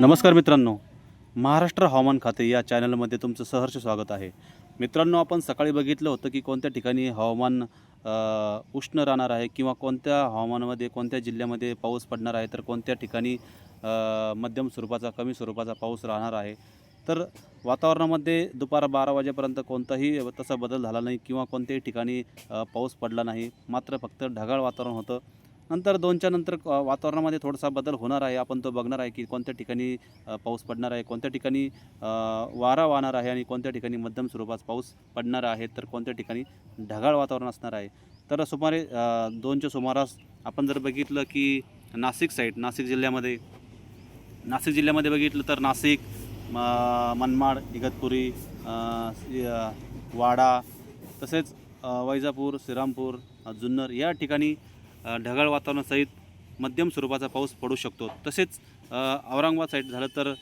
नमस्कार मित्रांनो. महाराष्ट्र हवामान खाते या चॅनलमध्ये तुमचं सहर्ष स्वागत आहे. मित्रांनो आपण सकाळी बघितलं होतं की कोणत्या ठिकाणी हवामान उष्ण राहणार आहे किंवा कोणत्या हवामानामध्ये कोणत्या जिल्ह्यामध्ये पाऊस पडणार आहे तर कोणत्या ठिकाणी मध्यम स्वरूपाचा कमी स्वरूपाचा पाऊस राहणार आहे. तर वातावरणामध्ये दुपार बारा वाजेपर्यंत कोणताही तसा बदल झाला नाही किंवा कोणत्याही ठिकाणी पाऊस पडला नाही. मात्र फक्त ढगाळ वातावरण होतं. नंतर दोनच्या नंतर वातावरणामध्ये थोडासा बदल होणार आहे. आपण तो बघणार आहे की कोणत्या ठिकाणी पाऊस पडणार आहे कोणत्या ठिकाणी वारा वाहणार आहे आणि कोणत्या ठिकाणी मध्यम स्वरूपात पाऊस पडणार आहे तर कोणत्या ठिकाणी ढगाळ वातावरण असणार आहे. तर सुमारे दोनच्या सुमारास आपण जर बघितलं की नाशिक साईड नाशिक जिल्ह्यामध्ये नाशिक जिल्ह्यामध्ये बघितलं तर नाशिक म- मनमाड इगतपुरी वाडा तसेच वैजापूर श्रीरामपूर जुन्नर या ठिकाणी ढगाळ वातावरणासहित मध्यम स्वरूपाचा पाऊस पडू शकतो. तसेच औरंगाबाद साईड झालं तर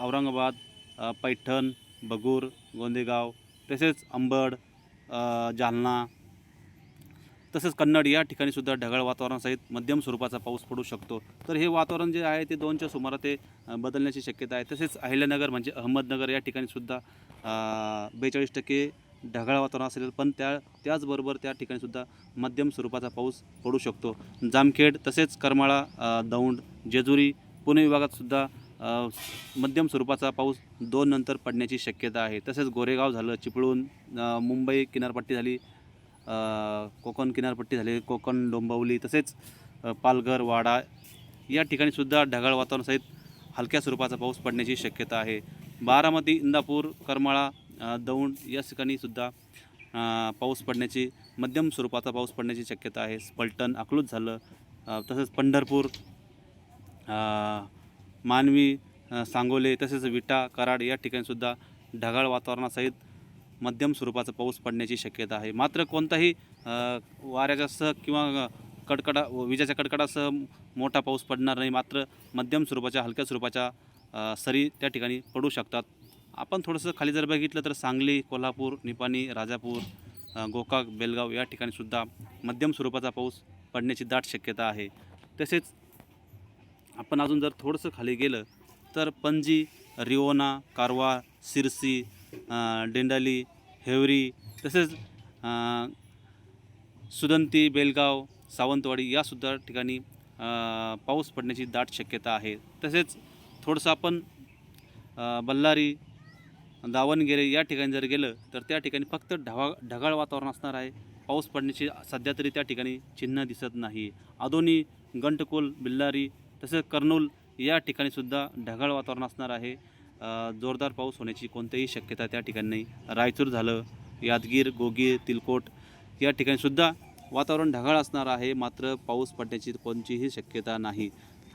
औरंगाबाद पैठण बगूर गोंदेगाव तसेच अंबड जालना तसेच कन्नड या ठिकाणी सुद्धा ढगाळ वातावरणासहित मध्यम स्वरूपाचा पाऊस पडू शकतो. तर हे वातावरण जे आहे ते दोनच्या सुमारा ते बदलण्याची शक्यता आहे. तसेच अहिल्यानगर म्हणजे अहमदनगर या ठिकाणी सुद्धा बेचाळीस टक्के ढगाळ वातावरण असेल पण त्या त्याचबरोबर त्या ठिकाणीसुद्धा मध्यम स्वरूपाचा पाऊस पडू शकतो. जामखेड तसेच करमाळा दौंड जेजुरी पुणे विभागातसुद्धा मध्यम स्वरूपाचा पाऊस दोन नंतर पडण्याची शक्यता आहे. तसेच गोरेगाव झालं चिपळूण मुंबई किनारपट्टी झाली कोकण किनारपट्टी झाली कोकण डोंबिवली तसेच पालघर वाडा या ठिकाणीसुद्धा ढगाळ वातावरणासहित हलक्या स्वरूपाचा पाऊस पडण्याची शक्यता आहे. बारामती इंदापूर करमाळा दौंड या ठिकाणी सुद्धा पाऊस पडण्याची मध्यम स्वरूपाचा पाऊस पडण्याची शक्यता आहे. पलटण अकलूज झालं. तसंच तसेच पंढरपूर मानवी सांगोले तसेच विटा कराड या ठिकाणीसुद्धा ढगाळ वातावरणासहित मध्यम स्वरूपाचा पाऊस पडण्याची शक्यता आहे. मात्र कोणताही वाऱ्याच्या सह किंवा कडकडा विजेच्या कडकडासह मोठा पाऊस पडणार नाही. मात्र मध्यम स्वरूपाच्या हलक्या स्वरूपाच्या सरी त्या ठिकाणी पडू शकतात. आपण थोडंसं खाली जर बघितलं तर सांगली कोल्हापूर निपाणी राजापूर गोकाक बेलगाव या ठिकाणीसुद्धा मध्यम स्वरूपाचा पाऊस पडण्याची दाट शक्यता आहे. तसेच आपण अजून जर थोडंसं खाली गेलं तर पणजी रिओना कारवार सिरसी डेंडाली हेवरी तसेच सुदंती बेलगाव सावंतवाडी यासुद्धा ठिकाणी पाऊस पडण्याची दाट शक्यता आहे. तसेच थोडंसं आपण बल्लारी दावणगेरे या ठिकाणी जर गेलं तर त्या ठिकाणी फक्त ढवा ढगाळ वातावरण असणार आहे. पाऊस पडण्याची सध्या तरी त्या ठिकाणी चिन्ह दिसत नाही. आदोनी गंटकोल बिल्लारी तसेच कर्नूल या ठिकाणीसुद्धा ढगाळ वातावरण असणार आहे. जोरदार पाऊस होण्याची कोणतीही शक्यता त्या ठिकाणी नाही रायचूर झालं यादगीर गोगीर तिलकोट या ठिकाणीसुद्धा वातावरण ढगाळ असणार आहे. मात्र पाऊस पडण्याची कोणतीही शक्यता नाही.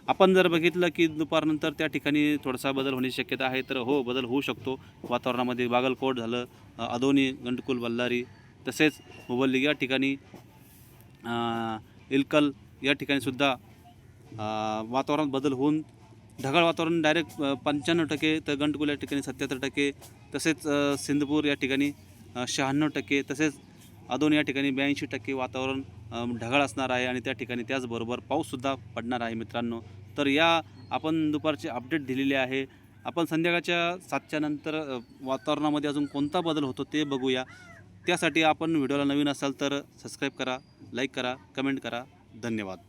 आपण जर बघितलं की दुपारनंतर त्या ठिकाणी थोडासा बदल होण्याची शक्यता आहे तर हो बदल होऊ शकतो. वातावरणामध्ये बागलकोट झालं अदोनी गंटकुल बल्लारी तसेच हुबल्ली या ठिकाणी इलकल या ठिकाणीसुद्धा वातावरणात बदल होऊन ढगाळ वातावरण डायरेक्ट पंच्याण्णव टक्के तर गंटकुल या ठिकाणी सत्याहत्तर टक्के तसेच सिंधपूर या ठिकाणी शहाण्णव टक्के तसेच अदोन या ठिकाणी ब्याऐंशी टक्के वातावरण ढगाळ असणार आहे आणि त्या ठिकाणी त्याचबरोबर पाऊससुद्धा पडणार आहे मित्रांनो. तर या आपण दुपारचे अपडेट दिलेले आहे. आपण संध्याकाळच्या सातच्या नंतर वातावरणामध्ये अजून कोणता बदल होतो ते बघूया. त्यासाठी आपण व्हिडिओला नवीन असाल तर सबस्क्राईब करा लाईक करा कमेंट करा. धन्यवाद.